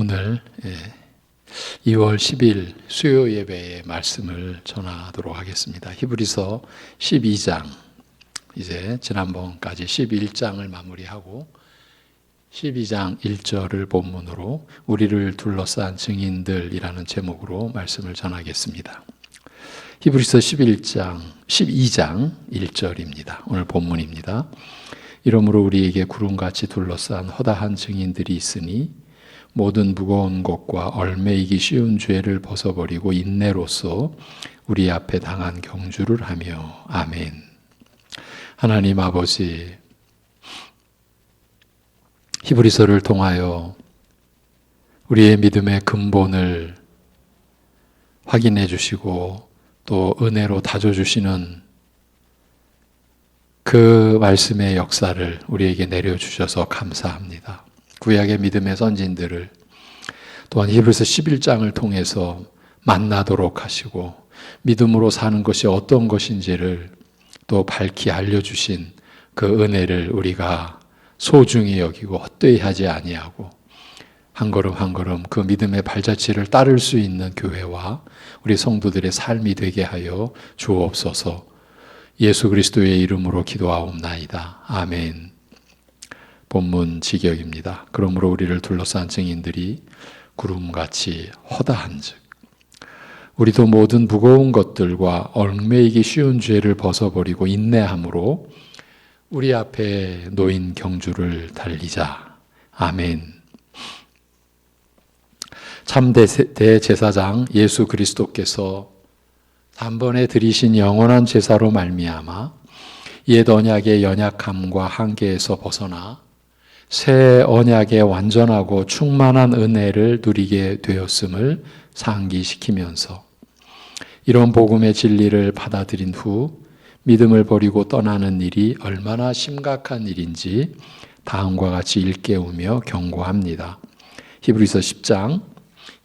오늘 2월 10일 수요 예배의 말씀을 전하도록 하겠습니다. 히브리서 12장 이제 지난번까지 11장을 마무리하고 12장 1절을 본문으로 우리를 둘러싼 증인들이라는 제목으로 말씀을 전하겠습니다. 히브리서 11장 12장 1절입니다. 오늘 본문입니다. 이러므로 우리에게 구름같이 둘러싼 허다한 증인들이 있으니 모든 무거운 것과 얼매이기 쉬운 죄를 벗어버리고 인내로서 우리 앞에 당한 경주를 하며 아멘. 하나님 아버지 히브리서를 통하여 우리의 믿음의 근본을 확인해 주시고 또 은혜로 다져 주시는 그 말씀의 역사를 우리에게 내려 주셔서 감사합니다. 구약의 믿음의 선진들을 또한 히브리서 11장을 통해서 만나도록 하시고 믿음으로 사는 것이 어떤 것인지를 또 밝히 알려주신 그 은혜를 우리가 소중히 여기고 헛되이 하지 아니하고 한 걸음 한 걸음 그 믿음의 발자취를 따를 수 있는 교회와 우리 성도들의 삶이 되게 하여 주옵소서 예수 그리스도의 이름으로 기도하옵나이다. 아멘. 본문 직역입니다. 그러므로 우리를 둘러싼 증인들이 구름같이 허다한즉 우리도 모든 무거운 것들과 얽매이기 쉬운 죄를 벗어버리고 인내함으로 우리 앞에 놓인 경주를 달리자. 아멘. 참 대제사장 예수 그리스도께서 단번에 드리신 영원한 제사로 말미암아 옛 언약의 연약함과 한계에서 벗어나 새 언약의 완전하고 충만한 은혜를 누리게 되었음을 상기시키면서 이런 복음의 진리를 받아들인 후 믿음을 버리고 떠나는 일이 얼마나 심각한 일인지 다음과 같이 일깨우며 경고합니다. 히브리서 10장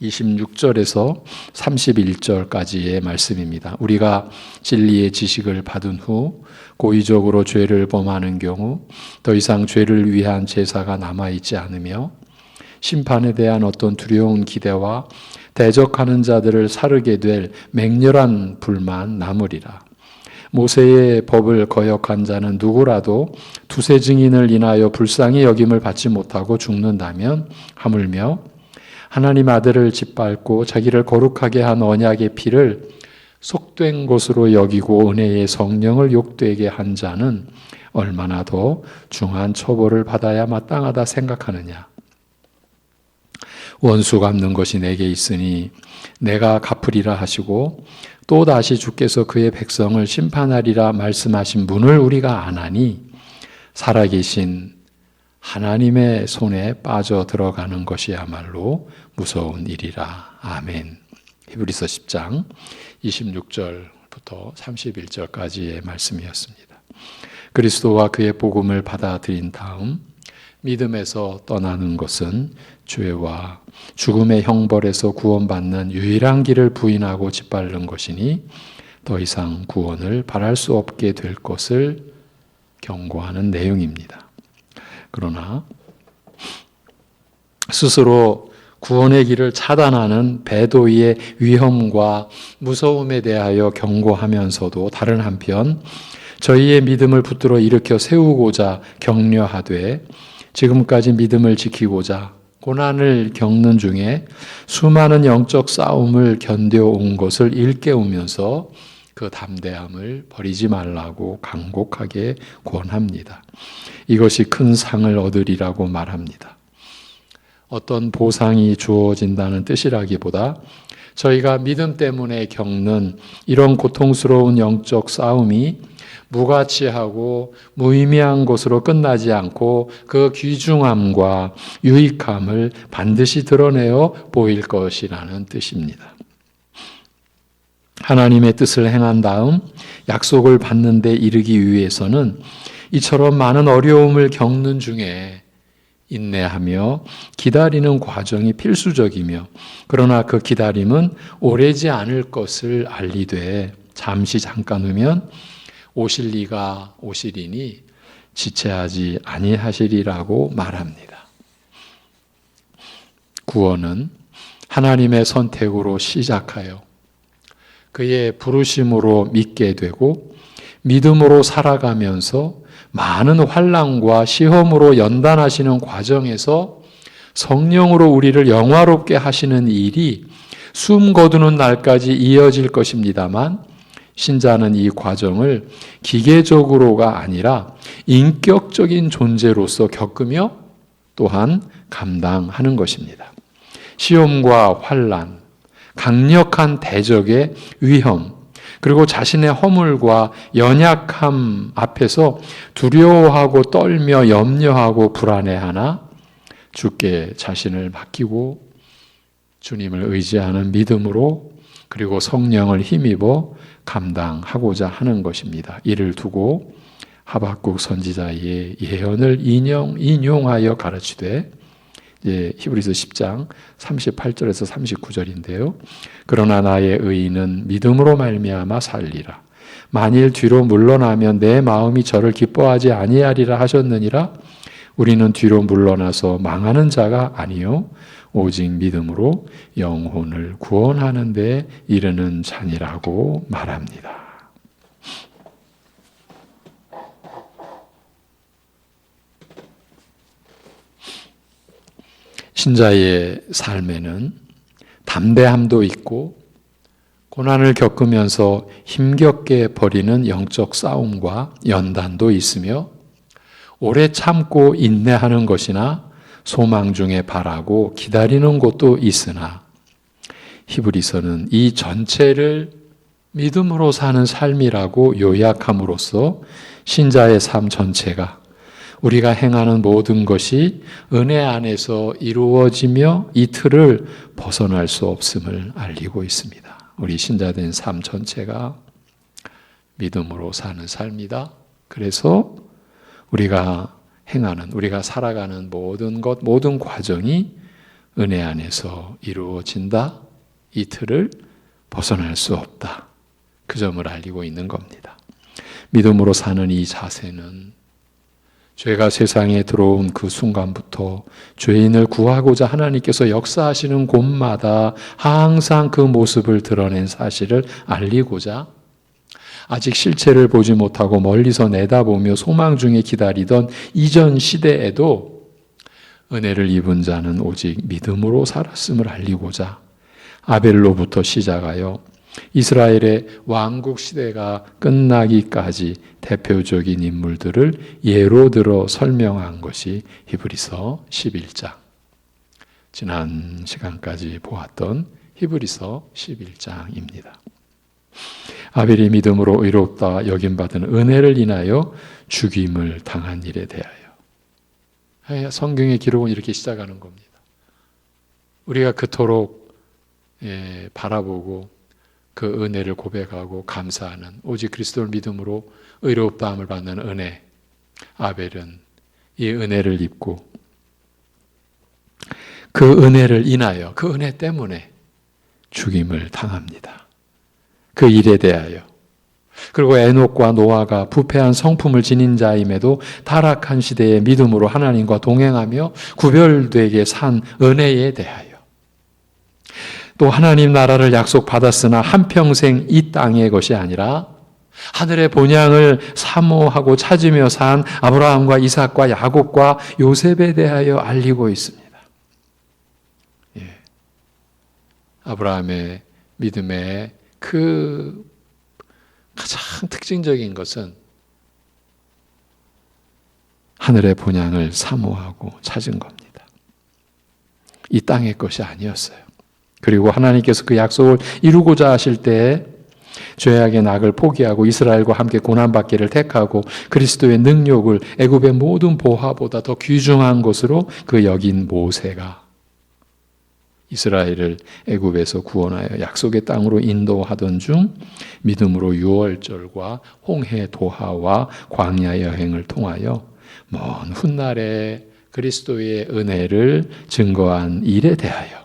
26절에서 31절까지의 말씀입니다. 우리가 진리의 지식을 받은 후 고의적으로 죄를 범하는 경우 더 이상 죄를 위한 제사가 남아있지 않으며 심판에 대한 어떤 두려운 기대와 대적하는 자들을 사르게 될 맹렬한 불만 남으리라. 모세의 법을 거역한 자는 누구라도 두세 증인을 인하여 불쌍히 여김을 받지 못하고 죽는다면 하물며 하나님 아들을 짓밟고 자기를 거룩하게 한 언약의 피를 속된 것으로 여기고 은혜의 성령을 욕되게 한 자는 얼마나 더 중한 처벌을 받아야 마땅하다 생각하느냐. 원수 갚는 것이 내게 있으니 내가 갚으리라 하시고 또 다시 주께서 그의 백성을 심판하리라 말씀하신 분을 우리가 아나니 살아계신 하나님의 손에 빠져 들어가는 것이야말로 무서운 일이라. 아멘. 히브리서 10장 26절부터 31절까지의 말씀이었습니다. 그리스도와 그의 복음을 받아들인 다음 믿음에서 떠나는 것은 죄와 죽음의 형벌에서 구원받는 유일한 길을 부인하고 짓밟는 것이니 더 이상 구원을 바랄 수 없게 될 것을 경고하는 내용입니다. 그러나 스스로 구원의 길을 차단하는 배도의 위험과 무서움에 대하여 경고하면서도 다른 한편 저희의 믿음을 붙들어 일으켜 세우고자 격려하되 지금까지 믿음을 지키고자 고난을 겪는 중에 수많은 영적 싸움을 견뎌온 것을 일깨우면서 그 담대함을 버리지 말라고 간곡하게 권합니다. 이것이 큰 상을 얻으리라고 말합니다. 어떤 보상이 주어진다는 뜻이라기보다 저희가 믿음 때문에 겪는 이런 고통스러운 영적 싸움이 무가치하고 무의미한 것으로 끝나지 않고 그 귀중함과 유익함을 반드시 드러내어 보일 것이라는 뜻입니다. 하나님의 뜻을 행한 다음 약속을 받는 데 이르기 위해서는 이처럼 많은 어려움을 겪는 중에 인내하며 기다리는 과정이 필수적이며 그러나 그 기다림은 오래지 않을 것을 알리되 잠시 잠깐 후면 오실 리가 오시리니 지체하지 아니하시리라고 말합니다. 구원은 하나님의 선택으로 시작하여 그의 부르심으로 믿게 되고 믿음으로 살아가면서 많은 환란과 시험으로 연단하시는 과정에서 성령으로 우리를 영화롭게 하시는 일이 숨 거두는 날까지 이어질 것입니다만 신자는 이 과정을 기계적으로가 아니라 인격적인 존재로서 겪으며 또한 감당하는 것입니다. 시험과 환란, 강력한 대적의 위험, 그리고 자신의 허물과 연약함 앞에서 두려워하고 떨며 염려하고 불안해하나 주께 자신을 맡기고 주님을 의지하는 믿음으로 그리고 성령을 힘입어 감당하고자 하는 것입니다. 이를 두고 하박국 선지자의 예언을 인용, 인용하여 가르치되 예, 히브리서 10장 38절에서 39절인데요. 그러나 나의 의인은 믿음으로 말미암아 살리라. 만일 뒤로 물러나면 내 마음이 저를 기뻐하지 아니하리라 하셨느니라. 우리는 뒤로 물러나서 망하는 자가 아니요 오직 믿음으로 영혼을 구원하는 데 이르는 자니라고 말합니다. 신자의 삶에는 담대함도 있고 고난을 겪으면서 힘겹게 벌이는 영적 싸움과 연단도 있으며 오래 참고 인내하는 것이나 소망 중에 바라고 기다리는 곳도 있으나 히브리서는 이 전체를 믿음으로 사는 삶이라고 요약함으로써 신자의 삶 전체가 우리가 행하는 모든 것이 은혜 안에서 이루어지며 이 틀을 벗어날 수 없음을 알리고 있습니다. 우리 신자된 삶 전체가 믿음으로 사는 삶이다. 그래서 우리가 행하는, 우리가 살아가는 모든 것, 모든 과정이 은혜 안에서 이루어진다. 이 틀을 벗어날 수 없다. 그 점을 알리고 있는 겁니다. 믿음으로 사는 이 자세는 죄가 세상에 들어온 그 순간부터 죄인을 구하고자 하나님께서 역사하시는 곳마다 항상 그 모습을 드러낸 사실을 알리고자 아직 실체를 보지 못하고 멀리서 내다보며 소망 중에 기다리던 이전 시대에도 은혜를 입은 자는 오직 믿음으로 살았음을 알리고자 아벨로부터 시작하여 이스라엘의 왕국 시대가 끝나기까지 대표적인 인물들을 예로 들어 설명한 것이 히브리서 11장. 지난 시간까지 보았던 히브리서 11장입니다. 아벨이 믿음으로 의롭다 여김받은 은혜를 인하여 죽임을 당한 일에 대하여. 성경의 기록은 이렇게 시작하는 겁니다. 우리가 그토록 예, 바라보고 그 은혜를 고백하고 감사하는 오직 그리스도를 믿음으로 의롭다함을 받는 은혜. 아벨은 이 은혜를 입고 그 은혜를 인하여 그 은혜 때문에 죽임을 당합니다. 그 일에 대하여 그리고 에녹과 노아가 부패한 성품을 지닌 자임에도 타락한 시대의 믿음으로 하나님과 동행하며 구별되게 산 은혜에 대하여 또 하나님 나라를 약속받았으나 한평생 이 땅의 것이 아니라 하늘의 본향을 사모하고 찾으며 산 아브라함과 이삭과 야곱과 요셉에 대하여 알리고 있습니다. 예. 아브라함의 믿음의 그 가장 특징적인 것은 하늘의 본향을 사모하고 찾은 겁니다. 이 땅의 것이 아니었어요. 그리고 하나님께서 그 약속을 이루고자 하실 때 죄악의 낙을 포기하고 이스라엘과 함께 고난받기를 택하고 그리스도의 능력을 애굽의 모든 보화보다 더 귀중한 것으로 그 여긴 모세가 이스라엘을 애굽에서 구원하여 약속의 땅으로 인도하던 중 믿음으로 유월절과 홍해 도하와 광야 여행을 통하여 먼 훗날에 그리스도의 은혜를 증거한 일에 대하여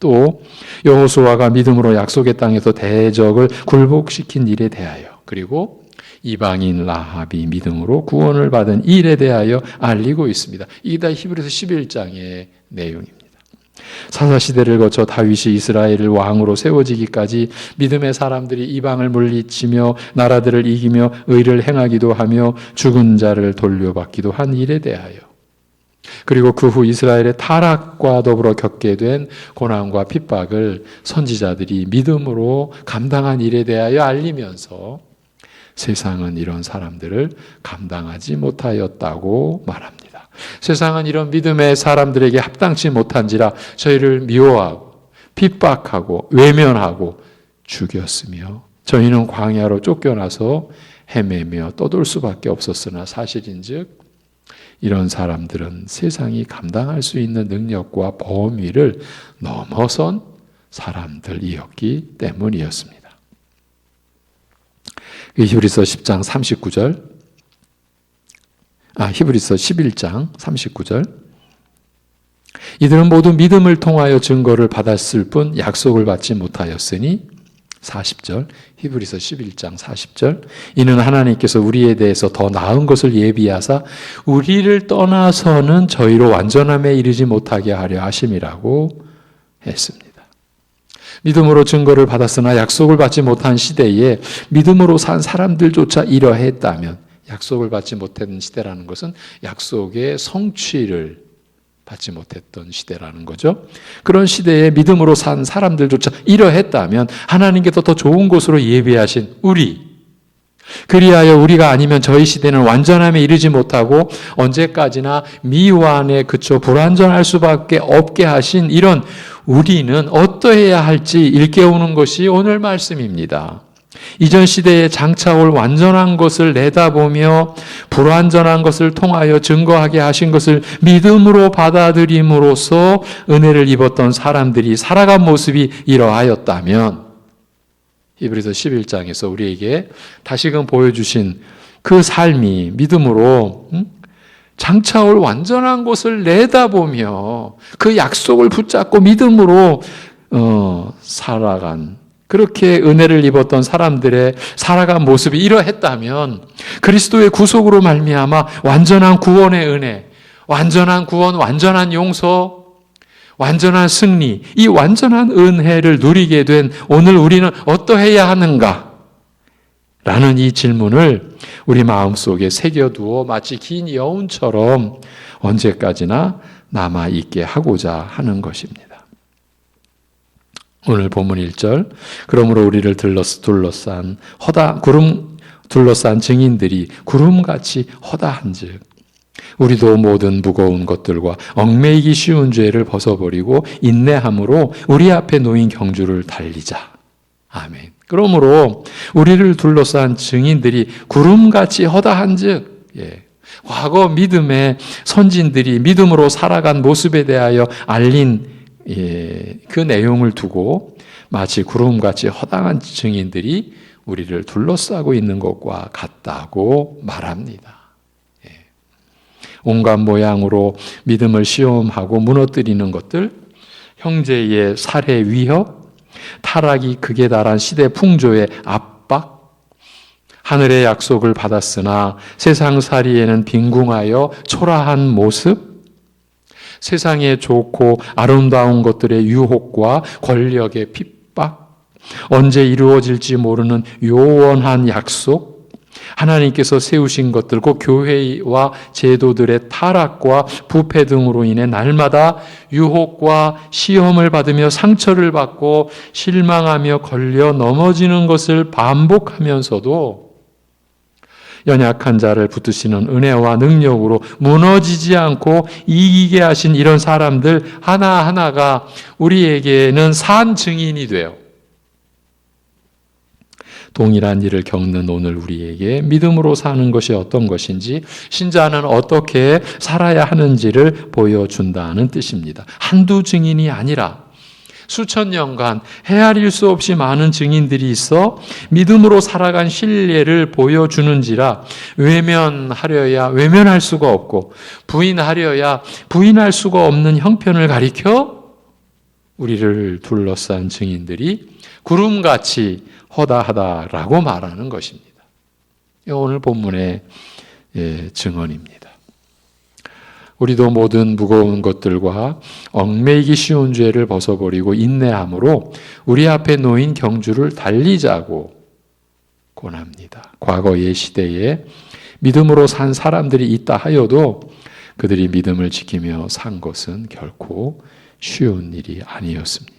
또 여호수아가 믿음으로 약속의 땅에서 대적을 굴복시킨 일에 대하여 그리고 이방인 라합이 믿음으로 구원을 받은 일에 대하여 알리고 있습니다. 이게 다 히브리서 11장의 내용입니다. 사사 시대를 거쳐 다윗이 이스라엘을 왕으로 세워지기까지 믿음의 사람들이 이방을 물리치며 나라들을 이기며 의를 행하기도 하며 죽은 자를 돌려받기도 한 일에 대하여 그리고 그 후 이스라엘의 타락과 더불어 겪게 된 고난과 핍박을 선지자들이 믿음으로 감당한 일에 대하여 알리면서 세상은 이런 사람들을 감당하지 못하였다고 말합니다. 세상은 이런 믿음의 사람들에게 합당치 못한지라 저희를 미워하고 핍박하고 외면하고 죽였으며 저희는 광야로 쫓겨나서 헤매며 떠돌 수밖에 없었으나 사실인즉 이런 사람들은 세상이 감당할 수 있는 능력과 범위를 넘어선 사람들이었기 때문이었습니다. 히브리서 10장 39절 아 히브리서 11장 39절 이들은 모두 믿음을 통하여 증거를 받았을 뿐 약속을 받지 못하였으니 40절 히브리서 11장 40절 이는 하나님께서 우리에 대해서 더 나은 것을 예비하사 우리를 떠나서는 저희로 완전함에 이르지 못하게 하려 하심이라고 했습니다. 믿음으로 증거를 받았으나 약속을 받지 못한 시대에 믿음으로 산 사람들조차 이러했다면 약속을 받지 못한 시대라는 것은 약속의 성취를 받지 못했던 시대라는 거죠. 그런 시대에 믿음으로 산 사람들조차 이러했다면 하나님께서 더 좋은 곳으로 예비하신 우리 그리하여 우리가 아니면 저희 시대는 완전함에 이르지 못하고 언제까지나 미완에 그쳐 불완전할 수밖에 없게 하신 이런 우리는 어떠해야 할지 일깨우는 것이 오늘 말씀입니다. 이전 시대에 장차 올 완전한 것을 내다보며 불완전한 것을 통하여 증거하게 하신 것을 믿음으로 받아들임으로써 은혜를 입었던 사람들이 살아간 모습이 이러하였다면 히브리서 11장에서 우리에게 다시금 보여주신 그 삶이 믿음으로 장차 올 완전한 것을 내다보며 그 약속을 붙잡고 믿음으로 어, 살아간 그렇게 은혜를 입었던 사람들의 살아간 모습이 이러했다면 그리스도의 구속으로 말미암아 완전한 구원의 은혜, 완전한 구원, 완전한 용서, 완전한 승리, 이 완전한 은혜를 누리게 된 오늘 우리는 어떠해야 하는가? 라는 이 질문을 우리 마음속에 새겨두어 마치 긴 여운처럼 언제까지나 남아있게 하고자 하는 것입니다. 오늘 본문 1절. 그러므로 우리를 둘러싼 허다, 구름 둘러싼 증인들이 구름같이 허다한 즉, 우리도 모든 무거운 것들과 얽매이기 쉬운 죄를 벗어버리고 인내함으로 우리 앞에 놓인 경주를 달리자. 아멘. 그러므로 우리를 둘러싼 증인들이 구름같이 허다한 즉, 예. 과거 믿음의 선진들이 믿음으로 살아간 모습에 대하여 알린 예, 그 내용을 두고 마치 구름같이 허당한 증인들이 우리를 둘러싸고 있는 것과 같다고 말합니다. 예. 온갖 모양으로 믿음을 시험하고 무너뜨리는 것들, 형제의 살해 위협, 타락이 극에 달한 시대 풍조의 압박, 하늘의 약속을 받았으나 세상 살이에는 빈궁하여 초라한 모습, 세상에 좋고 아름다운 것들의 유혹과 권력의 핍박, 언제 이루어질지 모르는 요원한 약속, 하나님께서 세우신 것들, 그 교회와 제도들의 타락과 부패 등으로 인해 날마다 유혹과 시험을 받으며 상처를 받고 실망하며 걸려 넘어지는 것을 반복하면서도 연약한 자를 붙드시는 은혜와 능력으로 무너지지 않고 이기게 하신 이런 사람들 하나하나가 우리에게는 산 증인이 돼요. 동일한 일을 겪는 오늘 우리에게 믿음으로 사는 것이 어떤 것인지 신자는 어떻게 살아야 하는지를 보여준다는 뜻입니다. 한두 증인이 아니라 수천 년간 헤아릴 수 없이 많은 증인들이 있어 믿음으로 살아간 신뢰를 보여주는지라 외면하려야 외면할 수가 없고 부인하려야 부인할 수가 없는 형편을 가리켜 우리를 둘러싼 증인들이 구름같이 허다하다라고 말하는 것입니다. 오늘 본문의 예, 증언입니다. 우리도 모든 무거운 것들과 얽매이기 쉬운 죄를 벗어버리고 인내함으로 우리 앞에 놓인 경주를 달리자고 권합니다. 과거의 시대에 믿음으로 산 사람들이 있다 하여도 그들이 믿음을 지키며 산 것은 결코 쉬운 일이 아니었습니다.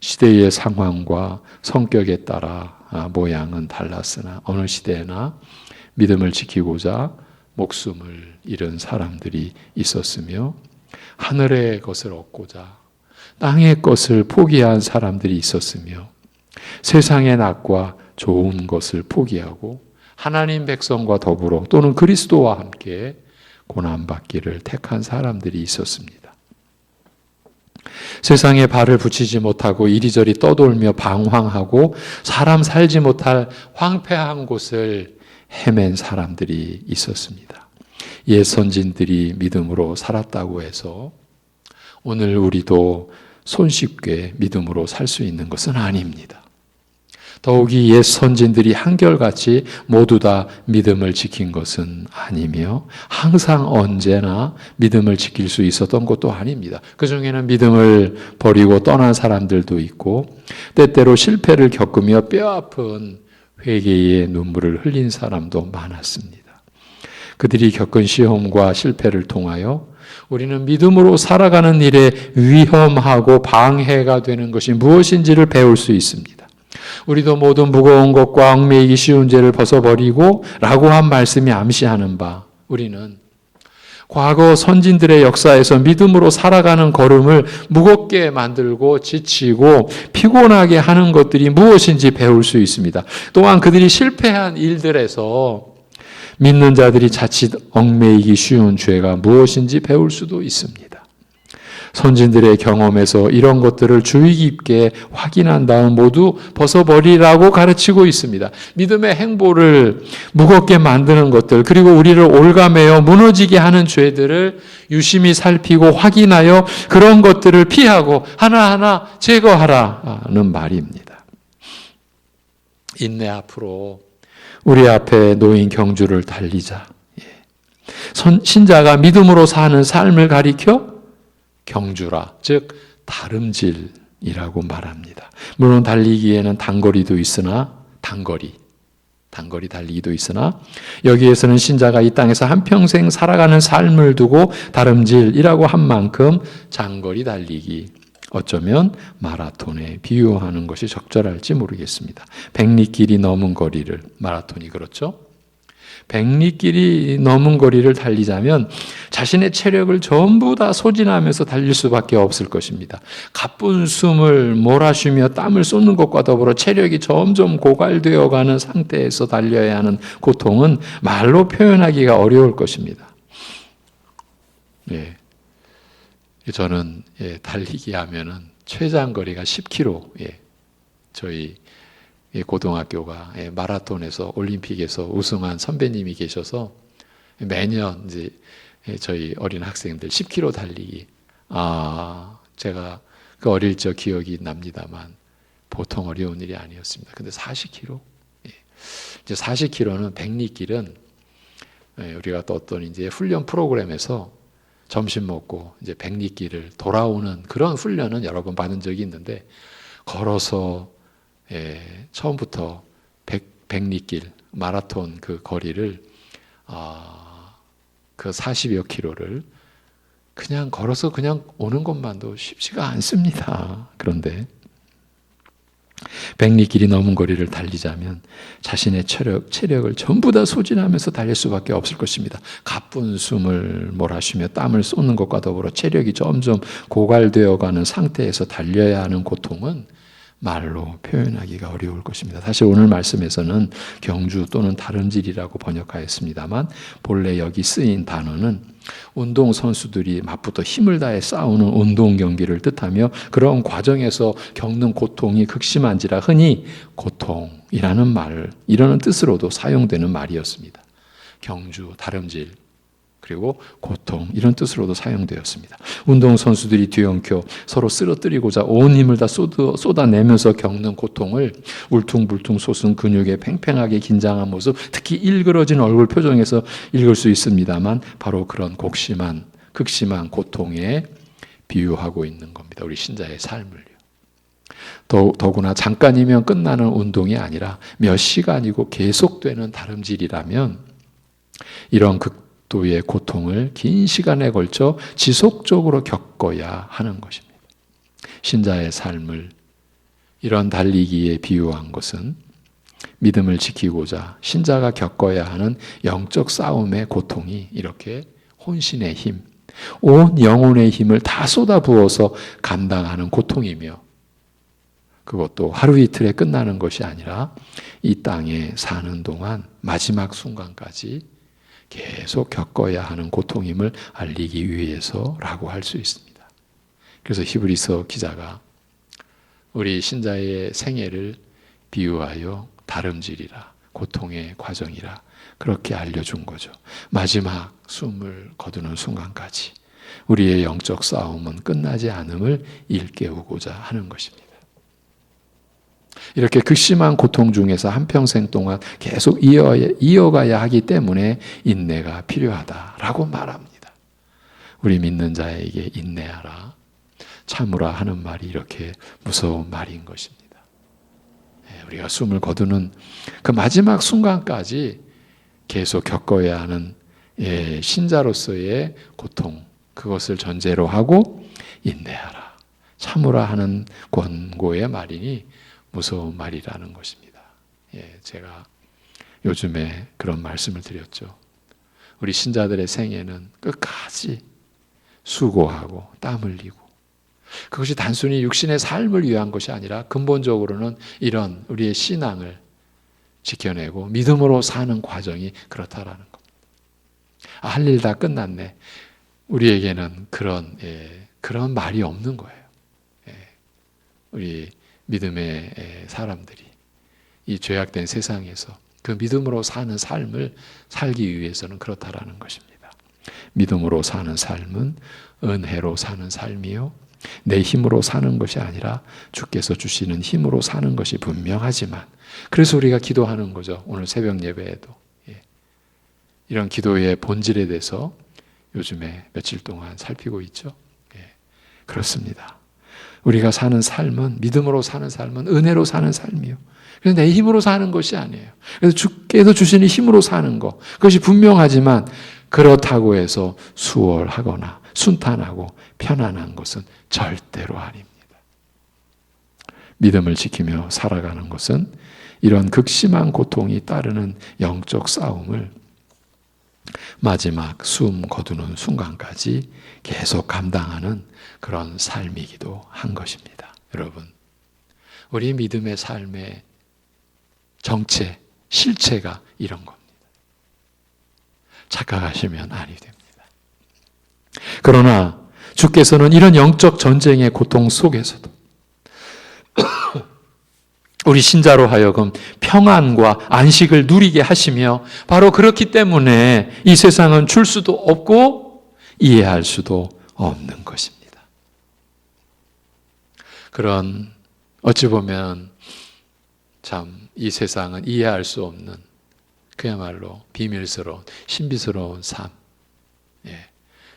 시대의 상황과 성격에 따라 아, 모양은 달랐으나 어느 시대나 믿음을 지키고자 목숨을 잃은 사람들이 있었으며 하늘의 것을 얻고자 땅의 것을 포기한 사람들이 있었으며 세상의 낙과 좋은 것을 포기하고 하나님 백성과 더불어 또는 그리스도와 함께 고난받기를 택한 사람들이 있었습니다. 세상에 발을 붙이지 못하고 이리저리 떠돌며 방황하고 사람 살지 못할 황폐한 곳을 헤맨 사람들이 있었습니다. 옛 선진들이 믿음으로 살았다고 해서 오늘 우리도 손쉽게 믿음으로 살 수 있는 것은 아닙니다. 더욱이 옛 선진들이 한결같이 모두 다 믿음을 지킨 것은 아니며 항상 언제나 믿음을 지킬 수 있었던 것도 아닙니다. 그 중에는 믿음을 버리고 떠난 사람들도 있고 때때로 실패를 겪으며 뼈아픈 회개의 눈물을 흘린 사람도 많았습니다. 그들이 겪은 시험과 실패를 통하여 우리는 믿음으로 살아가는 일에 위험하고 방해가 되는 것이 무엇인지를 배울 수 있습니다. 우리도 모든 무거운 것과 얽매이기 쉬운 죄를 벗어버리고 라고 한 말씀이 암시하는 바 우리는 과거 선진들의 역사에서 믿음으로 살아가는 걸음을 무겁게 만들고 지치고 피곤하게 하는 것들이 무엇인지 배울 수 있습니다. 또한 그들이 실패한 일들에서 믿는 자들이 자칫 얽매이기 쉬운 죄가 무엇인지 배울 수도 있습니다. 선진들의 경험에서 이런 것들을 주의 깊게 확인한 다음 모두 벗어버리라고 가르치고 있습니다. 믿음의 행보를 무겁게 만드는 것들, 그리고 우리를 올가매어 무너지게 하는 죄들을 유심히 살피고 확인하여 그런 것들을 피하고 하나하나 제거하라는 말입니다. 인내 앞으로 우리 앞에 놓인 경주를 달리자. 예. 신자가 믿음으로 사는 삶을 가리켜 경주라, 즉 다름질이라고 말합니다. 물론 달리기에는 단거리도 있으나 단거리, 단거리 달리기도 있으나 여기에서는 신자가 이 땅에서 한평생 살아가는 삶을 두고 다름질이라고 한 만큼 장거리 달리기 어쩌면 마라톤에 비유하는 것이 적절할지 모르겠습니다. 백리길이 넘은 거리를 마라톤이 그렇죠? 백리길이 넘은 거리를 달리자면 자신의 체력을 전부 다 소진하면서 달릴 수밖에 없을 것입니다. 가쁜 숨을 몰아쉬며 땀을 쏟는 것과 더불어 체력이 점점 고갈되어 가는 상태에서 달려야 하는 고통은 말로 표현하기가 어려울 것입니다. 예. 저는 예, 달리기 하면은 최장 거리가 10km. 예. 저희 고등학교가 예, 마라톤에서 올림픽에서 우승한 선배님이 계셔서 매년 이제 예, 저희 어린 학생들 10km 달리기 아 제가 그 어릴 적 기억이 납니다만 보통 어려운 일이 아니었습니다. 근데 40km 예. 이제 40km는 백리길은 우리가 또 어떤 이제 훈련 프로그램에서 점심 먹고 이제 백리길을 돌아오는 그런 훈련은 여러 번 받은 적이 있는데 걸어서 예, 처음부터 백, 백리길 마라톤 그 거리를 아, 그 40여 킬로를 그냥 걸어서 그냥 오는 것만도 쉽지가 않습니다. 그런데 백리 길이 넘은 거리를 달리자면 자신의 체력, 체력을 전부 다 소진하면서 달릴 수밖에 없을 것입니다. 가쁜 숨을 몰아쉬며 땀을 쏟는 것과 더불어 체력이 점점 고갈되어 가는 상태에서 달려야 하는 고통은 말로 표현하기가 어려울 것입니다. 사실 오늘 말씀에서는 경주 또는 다른질이라고 번역하였습니다만 본래 여기 쓰인 단어는 운동 선수들이 맞붙어 힘을 다해 싸우는 운동 경기를 뜻하며 그런 과정에서 겪는 고통이 극심한지라 흔히 고통이라는 말 이라는 뜻으로도 사용되는 말이었습니다. 경주, 다름질 그리고 고통 이런 뜻으로도 사용되었습니다. 운동 선수들이 뒤엉켜 서로 쓰러뜨리고자 온 힘을 다 쏟아, 쏟아내면서 겪는 고통을 울퉁불퉁 솟은 근육에 팽팽하게 긴장한 모습, 특히 일그러진 얼굴 표정에서 읽을 수 있습니다만 바로 그런 곡심한 극심한 고통에 비유하고 있는 겁니다. 우리 신자의 삶을요. 더구나 잠깐이면 끝나는 운동이 아니라 몇 시간이고 계속되는 다름질이라면 이런 극 또의 고통을 긴 시간에 걸쳐 지속적으로 겪어야 하는 것입니다. 신자의 삶을 이런 달리기에 비유한 것은 믿음을 지키고자 신자가 겪어야 하는 영적 싸움의 고통이 이렇게 혼신의 힘, 온 영혼의 힘을 다 쏟아 부어서 감당하는 고통이며 그것도 하루 이틀에 끝나는 것이 아니라 이 땅에 사는 동안 마지막 순간까지 계속 겪어야 하는 고통임을 알리기 위해서라고 할 수 있습니다. 그래서 히브리서 기자가 우리 신자의 생애를 비유하여 다름질이라 고통의 과정이라 그렇게 알려준 거죠. 마지막 숨을 거두는 순간까지 우리의 영적 싸움은 끝나지 않음을 일깨우고자 하는 것입니다. 이렇게 극심한 고통 중에서 한평생 동안 계속 이어가야 하기 때문에 인내가 필요하다라고 말합니다. 우리 믿는 자에게 인내하라, 참으라 하는 말이 이렇게 무서운 말인 것입니다. 예, 우리가 숨을 거두는 그 마지막 순간까지 계속 겪어야 하는 예, 신자로서의 고통, 그것을 전제로 하고 인내하라, 참으라 하는 권고의 말이니 무서운 말이라는 것입니다. 예, 제가 요즘에 그런 말씀을 드렸죠. 우리 신자들의 생애는 끝까지 수고하고 땀 흘리고 그것이 단순히 육신의 삶을 위한 것이 아니라 근본적으로는 이런 우리의 신앙을 지켜내고 믿음으로 사는 과정이 그렇다라는 겁니다. 아, 할 일 다 끝났네. 우리에게는 그런 예, 그런 말이 없는 거예요. 예, 우리 믿음의 사람들이 이 죄악된 세상에서 그 믿음으로 사는 삶을 살기 위해서는 그렇다라는 것입니다. 믿음으로 사는 삶은 은혜로 사는 삶이요. 내 힘으로 사는 것이 아니라 주께서 주시는 힘으로 사는 것이 분명하지만 그래서 우리가 기도하는 거죠. 오늘 새벽 예배에도. 예. 이런 기도의 본질에 대해서 요즘에 며칠 동안 살피고 있죠. 예. 그렇습니다. 우리가 사는 삶은 믿음으로 사는 삶은 은혜로 사는 삶이요. 그래서 내 힘으로 사는 것이 아니에요. 그래서 주께서 주시는 힘으로 사는 것 그것이 분명하지만 그렇다고 해서 수월하거나 순탄하고 편안한 것은 절대로 아닙니다. 믿음을 지키며 살아가는 것은 이런 극심한 고통이 따르는 영적 싸움을 마지막 숨 거두는 순간까지 계속 감당하는 그런 삶이기도 한 것입니다. 여러분, 우리 믿음의 삶의 정체, 실체가 이런 겁니다. 착각하시면 아니 됩니다. 그러나 주께서는 이런 영적 전쟁의 고통 속에서도 우리 신자로 하여금 평안과 안식을 누리게 하시며 바로 그렇기 때문에 이 세상은 줄 수도 없고 이해할 수도 없는 것입니다. 그런 어찌 보면 참 이 세상은 이해할 수 없는 그야말로 비밀스러운 신비스러운 삶. 예.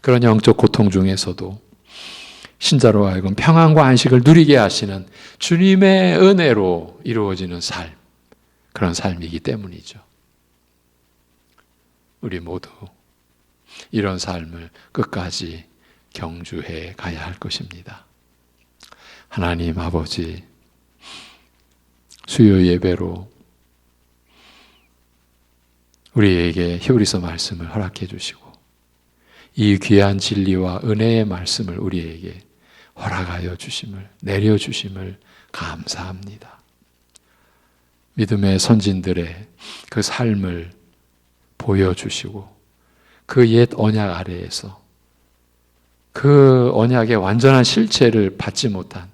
그런 영적 고통 중에서도 신자로 하여금 평안과 안식을 누리게 하시는 주님의 은혜로 이루어지는 삶. 그런 삶이기 때문이죠. 우리 모두 이런 삶을 끝까지 경주해 가야 할 것입니다. 하나님 아버지 수요 예배로 우리에게 히브리서 말씀을 허락해 주시고 이 귀한 진리와 은혜의 말씀을 우리에게 허락하여 주심을 내려 주심을 감사합니다. 믿음의 선진들의 그 삶을 보여 주시고 그 옛 언약 아래에서 그 언약의 완전한 실체를 받지 못한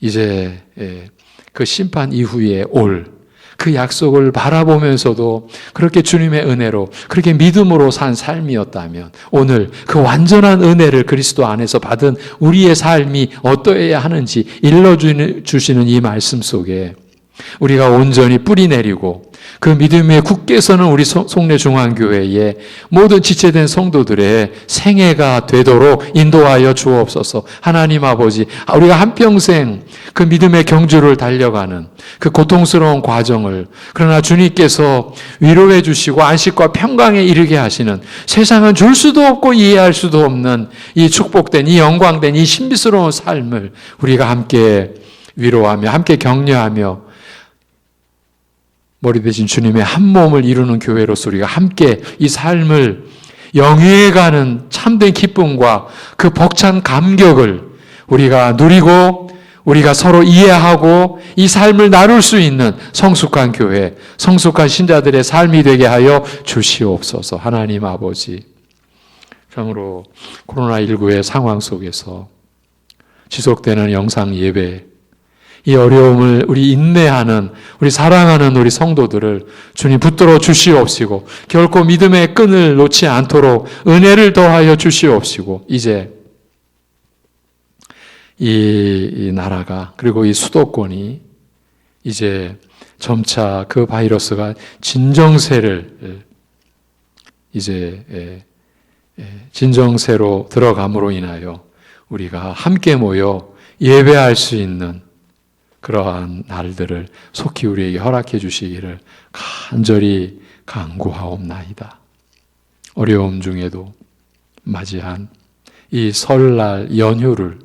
이제 예, 그 심판 이후에 올 그 약속을 바라보면서도 그렇게 주님의 은혜로 그렇게 믿음으로 산 삶이었다면 오늘 그 완전한 은혜를 그리스도 안에서 받은 우리의 삶이 어떠해야 하는지 일러 주시는 이 말씀 속에 우리가 온전히 뿌리 내리고 그 믿음에 굳게 서는 우리 송내 중앙교회의 모든 지체된 성도들의 생애가 되도록 인도하여 주옵소서. 하나님 아버지, 우리가 한평생 그 믿음의 경주를 달려가는 그 고통스러운 과정을 그러나 주님께서 위로해 주시고 안식과 평강에 이르게 하시는 세상은 줄 수도 없고 이해할 수도 없는 이 축복된 이 영광된 이 신비스러운 삶을 우리가 함께 위로하며 함께 격려하며 머리 대신 주님의 한 몸을 이루는 교회로서 우리가 함께 이 삶을 영위해 가는 참된 기쁨과 그 벅찬 감격을 우리가 누리고 우리가 서로 이해하고 이 삶을 나눌 수 있는 성숙한 교회, 성숙한 신자들의 삶이 되게 하여 주시옵소서. 하나님 아버지. 참으로 코로나19의 상황 속에서 지속되는 영상 예배, 이 어려움을 우리 인내하는, 우리 사랑하는 우리 성도들을 주님 붙들어 주시옵시고, 결코 믿음의 끈을 놓지 않도록 은혜를 더하여 주시옵시고, 이제 이, 이 나라가, 그리고 이 수도권이 이제 점차 그 바이러스가 진정세를 이제 예, 예, 진정세로 들어감으로 인하여 우리가 함께 모여 예배할 수 있는 그러한 날들을 속히 우리에게 허락해 주시기를 간절히 간구하옵나이다. 어려움 중에도 맞이한 이 설날 연휴를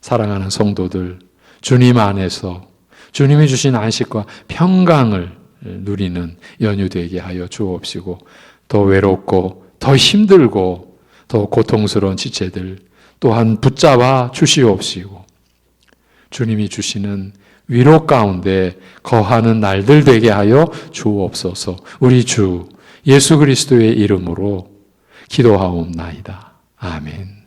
사랑하는 성도들 주님 안에서 주님이 주신 안식과 평강을 누리는 연휴 되게 하여 주옵시고 더 외롭고 더 힘들고 더 고통스러운 지체들 또한 붙잡아 주시옵시고 주님이 주시는 위로 가운데 거하는 날들 되게 하여 주옵소서. 우리 주 예수 그리스도의 이름으로 기도하옵나이다. 아멘.